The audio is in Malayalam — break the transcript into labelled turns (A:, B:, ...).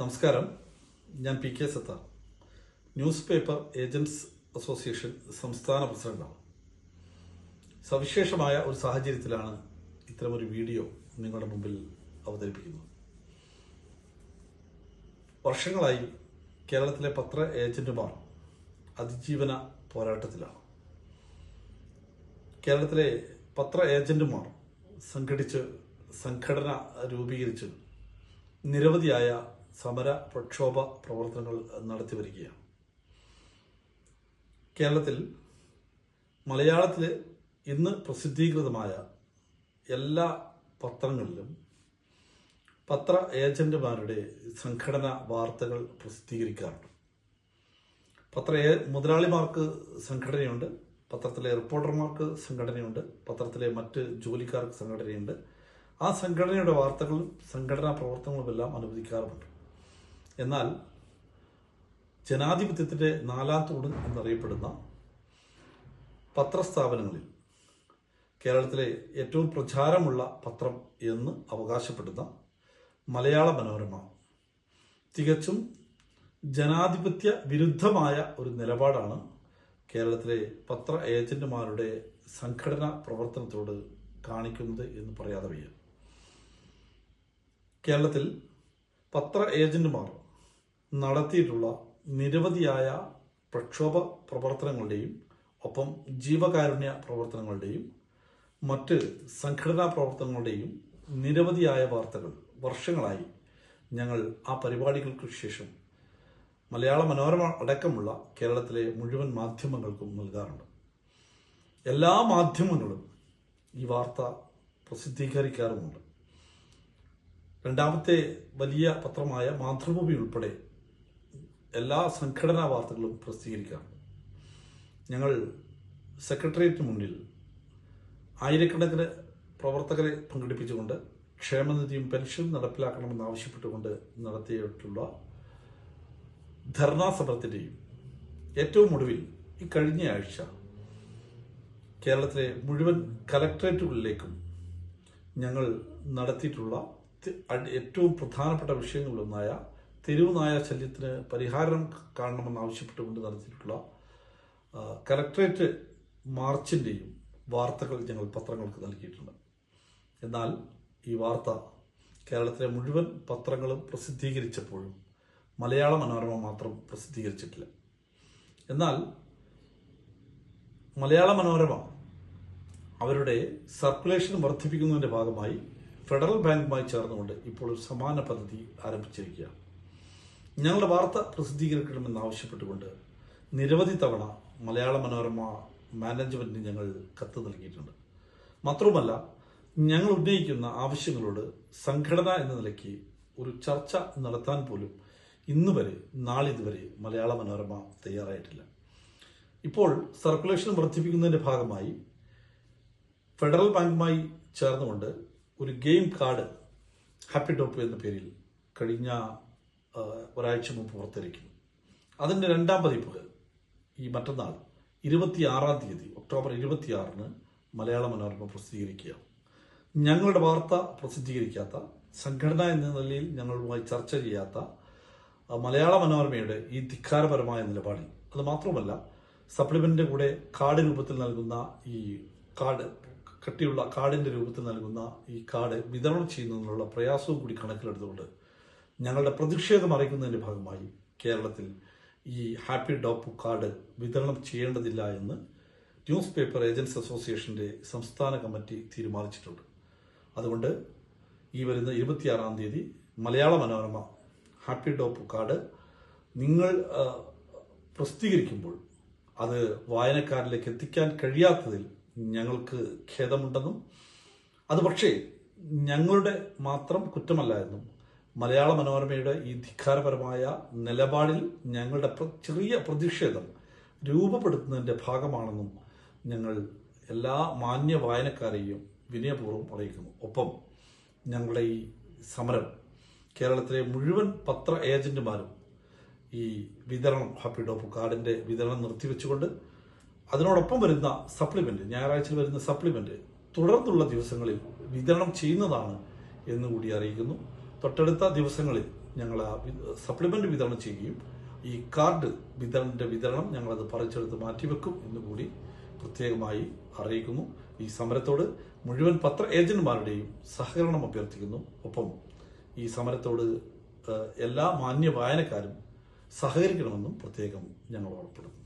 A: നമസ്കാരം. ഞാൻ P K Satha. News paper agents association സംസ്ഥാന പ്രസിഡന്റാണ്. സവിശേഷമായ ഒരു സാഹചര്യത്തിലാണ് ഇത്തരമൊരു വീഡിയോ നിങ്ങളുടെ മുമ്പിൽ അവതരിപ്പിക്കുന്നത്. വർഷങ്ങളായി കേരളത്തിലെ പത്ര ഏജന്റുമാർ അതിജീവന പോരാട്ടത്തിലാണ്. കേരളത്തിലെ പത്ര ഏജന്റുമാർ സംഘടിച്ച് സംഘടന രൂപീകരിച്ച് നിരവധിയായ സമര പ്രക്ഷോഭ പ്രവർത്തനങ്ങൾ നടത്തി വരികയാണ് കേരളത്തിൽ മലയാളത്തിൽ ഇന്ന് പ്രസിദ്ധീകൃതമായ എല്ലാ പത്രങ്ങളിലും പത്ര ഏജന്റുമാരുടെ സംഘടന വാർത്തകൾ പ്രസിദ്ധീകരിക്കാറുണ്ട്. പത്ര മുതലാളിമാർക്ക് സംഘടനയുണ്ട് പത്രത്തിലെ റിപ്പോർട്ടർമാർക്ക് സംഘടനയുണ്ട് പത്രത്തിലെ മറ്റ് ജോലിക്കാർക്ക് സംഘടനയുണ്ട്. ആ സംഘടനയുടെ വാർത്തകളും സംഘടനാ പ്രവർത്തനങ്ങളുമെല്ലാം അനുവദിക്കാറുമുണ്ട്. എന്നാൽ ജനാധിപത്യത്തിന്റെ നാലാം തൂണ് എന്നറിയപ്പെടുന്ന പത്രസ്ഥാപനങ്ങളിൽ കേരളത്തിലെ ഏറ്റവും പ്രചാരമുള്ള പത്രം എന്ന് അവകാശപ്പെടുന്ന മലയാള മനോരമ തികച്ചും ജനാധിപത്യ വിരുദ്ധമായ ഒരു നിലപാടാണ് കേരളത്തിലെ പത്ര ഏജന്റുമാരുടെ സംഘടനാ പ്രവർത്തനത്തോട് കാണിക്കുന്നത് എന്ന് പറയാതെ വയ്യ. കേരളത്തിൽ പത്ര ഏജന്റുമാർ നടത്തിയിട്ടുള്ള നിരവധിയായ പ്രക്ഷോഭ പ്രവർത്തനങ്ങളുടെയും ഒപ്പം ജീവകാരുണ്യ പ്രവർത്തനങ്ങളുടെയും മറ്റ് സംഘടനാ പ്രവർത്തനങ്ങളുടെയും നിരവധിയായ വാർത്തകൾ വർഷങ്ങളായി ഞങ്ങൾ ആ പരിപാടികൾക്ക് ശേഷം മലയാള മനോരമ അടക്കമുള്ള കേരളത്തിലെ മുഴുവൻ മാധ്യമങ്ങൾക്കും നൽകാറുണ്ട്. എല്ലാ മാധ്യമങ്ങളും ഈ വാർത്ത പ്രസിദ്ധീകരിക്കാറുമുണ്ട്. രണ്ടാമത്തെ വലിയ പത്രമായ മാതൃഭൂമി ഉൾപ്പെടെ എല്ലാ സംഘടനാ വാർത്തകളും പ്രസിദ്ധീകരിക്കാറുണ്ട് ഞങ്ങൾ സെക്രട്ടേറിയറ്റിന് മുന്നിൽ ആയിരക്കണക്കിന് പ്രവർത്തകരെ പങ്കെടുപ്പിച്ചുകൊണ്ട് ക്ഷേമനിധിയും പെൻഷനും നടപ്പിലാക്കണമെന്നാവശ്യപ്പെട്ടുകൊണ്ട് നടത്തിയിട്ടുള്ള ധർണാ സമരത്തിന്റെയും ഏറ്റവും ഒടുവിൽ ഈ കഴിഞ്ഞ ആഴ്ച കേരളത്തിലെ മുഴുവൻ കലക്ട്രേറ്റുകളിലേക്കും ഞങ്ങൾ നടത്തിയിട്ടുള്ള ഏറ്റവും പ്രധാനപ്പെട്ട വിഷയങ്ങളിലൊന്നായ തെരുവ് നായ ശല്യത്തിന് പരിഹാരം കാണണമെന്ന് ആവശ്യപ്പെട്ടുകൊണ്ട് നടത്തിയിട്ടുള്ള കലക്ട്രേറ്റ് മാർച്ചിന്റെയും വാർത്തകൾ ഞങ്ങൾ പത്രങ്ങൾക്ക് നൽകിയിട്ടുണ്ട്. എന്നാൽ ഈ വാർത്ത കേരളത്തിലെ മുഴുവൻ പത്രങ്ങളും പ്രസിദ്ധീകരിച്ചപ്പോഴും മലയാള മനോരമ മാത്രം പ്രസിദ്ധീകരിച്ചിട്ടില്ല. എന്നാൽ മലയാള മനോരമ അവരുടെ സർക്കുലേഷൻ വർദ്ധിപ്പിക്കുന്നതിന്റെ ഭാഗമായി ഫെഡറൽ ബാങ്കുമായി ചേർന്നുകൊണ്ട് ഇപ്പോൾ സമാന പദ്ധതി ആരംഭിച്ചിരിക്കുകയാണ്. ഞങ്ങളുടെ വാർത്ത പ്രസിദ്ധീകരിക്കണമെന്ന് ആവശ്യപ്പെട്ടുകൊണ്ട് നിരവധി തവണ മലയാള മനോരമ മാനേജ്മെന്റിന് ഞങ്ങൾ കത്ത് നൽകിയിട്ടുണ്ട്. മാത്രവുമല്ല ഞങ്ങൾ ഉന്നയിക്കുന്ന ആവശ്യങ്ങളോട് സംഘടന എന്ന നിലയ്ക്ക് ഒരു ചർച്ച നടത്താൻ പോലും ഇന്ന് വരെ നാളിതുവരെ മലയാള മനോരമ തയ്യാറായിട്ടില്ല. ഇപ്പോൾ സർക്കുലേഷൻ വർദ്ധിപ്പിക്കുന്നതിന്റെ ഭാഗമായി ഫെഡറൽ ബാങ്കുമായി ചേർന്നുകൊണ്ട് ഒരു ഗെയിം കാർഡ് ഹാപ്പി ടോപ്പ് എന്ന പേരിൽ കഴിഞ്ഞ ഒരാഴ്ച മുമ്പ് പുറത്തിരിക്കുന്നു. അതിന്റെ രണ്ടാം പതിപ്പ് ഈ മറ്റന്നാൾ ഇരുപത്തിയാറാം തീയതി ഒക്ടോബർ ഇരുപത്തിയാറിന് മലയാള മനോരമ പ്രസിദ്ധീകരിക്കുക ഞങ്ങളുടെ വാർത്ത പ്രസിദ്ധീകരിക്കാത്ത സംഘടന എന്ന നിലയിൽ ഞങ്ങളുമായി ചർച്ച ചെയ്യാത്ത മലയാള മനോരമയുടെ ഈ ധിക്കാരപരമായ നിലപാടിൽ. അത് മാത്രമല്ല സപ്ലിമെന്റിന്റെ കൂടെ കാർഡ് രൂപത്തിൽ നൽകുന്ന ഈ കാർഡ് കട്ടിയുള്ള കാർഡിന്റെ രൂപത്തിൽ നൽകുന്ന ഈ കാർഡ് വിതരണം ചെയ്യുന്നതിനുള്ള പ്രയാസവും കൂടി കണക്കിലെടുത്തുകൊണ്ട് ഞങ്ങളുടെ പ്രതിഷേധം അറിയിക്കുന്നതിന്റെ ഭാഗമായി കേരളത്തിൽ ഈ ഹാപ്പി ഡോപ്പ് കാർഡ് വിതരണം ചെയ്യേണ്ടതില്ല എന്ന് ന്യൂസ് പേപ്പർ ഏജൻസ് അസോസിയേഷന്റെ സംസ്ഥാന കമ്മിറ്റി തീരുമാനിച്ചിട്ടുണ്ട്. അതുകൊണ്ട് ഈ വരുന്ന ഇരുപത്തിയാറാം തീയതി Malayala Manorama happy dope card നിങ്ങൾ പ്രസിദ്ധീകരിക്കുമ്പോൾ അത് വായനക്കാരിലേക്ക് എത്തിക്കാൻ കഴിയാത്തതിൽ ഞങ്ങൾക്ക് ഖേദമുണ്ടെന്നും അത് പക്ഷേ ഞങ്ങളുടെ മാത്രം കുറ്റമല്ല എന്നും മലയാള മനോരമയുടെ ഈ ധിക്കാരപരമായ നിലപാടിൽ ഞങ്ങളുടെ ചെറിയ പ്രതിഷേധം രൂപപ്പെടുത്തുന്നതിന്റെ ഭാഗമാണെന്നും ഞങ്ങൾ എല്ലാ മാന്യ വായനക്കാരെയും വിനയപൂർവം അറിയിക്കുന്നു. ഒപ്പം ഞങ്ങളുടെ ഈ സമരം കേരളത്തിലെ മുഴുവൻ പത്ര ഏജന്റുമാരും ഈ വിതരണം ഹാപ്പി ഡോപ്പ് കാർഡിന്റെ വിതരണം നിർത്തിവെച്ചുകൊണ്ട് അതിനോടൊപ്പം വരുന്ന സപ്ലിമെന്റ് ഞായറാഴ്ച വരുന്ന സപ്ലിമെന്റ് തുടർന്നുള്ള ദിവസങ്ങളിൽ വിതരണം ചെയ്യുന്നതാണ് എന്നുകൂടി അറിയിക്കുന്നു. തൊട്ടടുത്ത ദിവസങ്ങളിൽ ഞങ്ങൾ ആ സപ്ലിമെന്റ് വിതരണം ചെയ്യുകയും ഈ കാർഡ് വിതരണന്റെ വിതരണം ഞങ്ങളത് പറിച്ചെടുത്ത് മാറ്റിവെക്കും എന്നുകൂടി പ്രത്യേകമായി അറിയിക്കുന്നു. ഈ സമരത്തോട് മുഴുവൻ പത്ര ഏജന്റുമാരുടെയും സഹകരണം അഭ്യർത്ഥിക്കുന്നു. ഒപ്പം ഈ സമരത്തോട് എല്ലാ മാന്യ വായനക്കാരും സഹകരിക്കണമെന്നും പ്രത്യേകം ഞങ്ങൾ ഓർപ്പെടുത്തുന്നു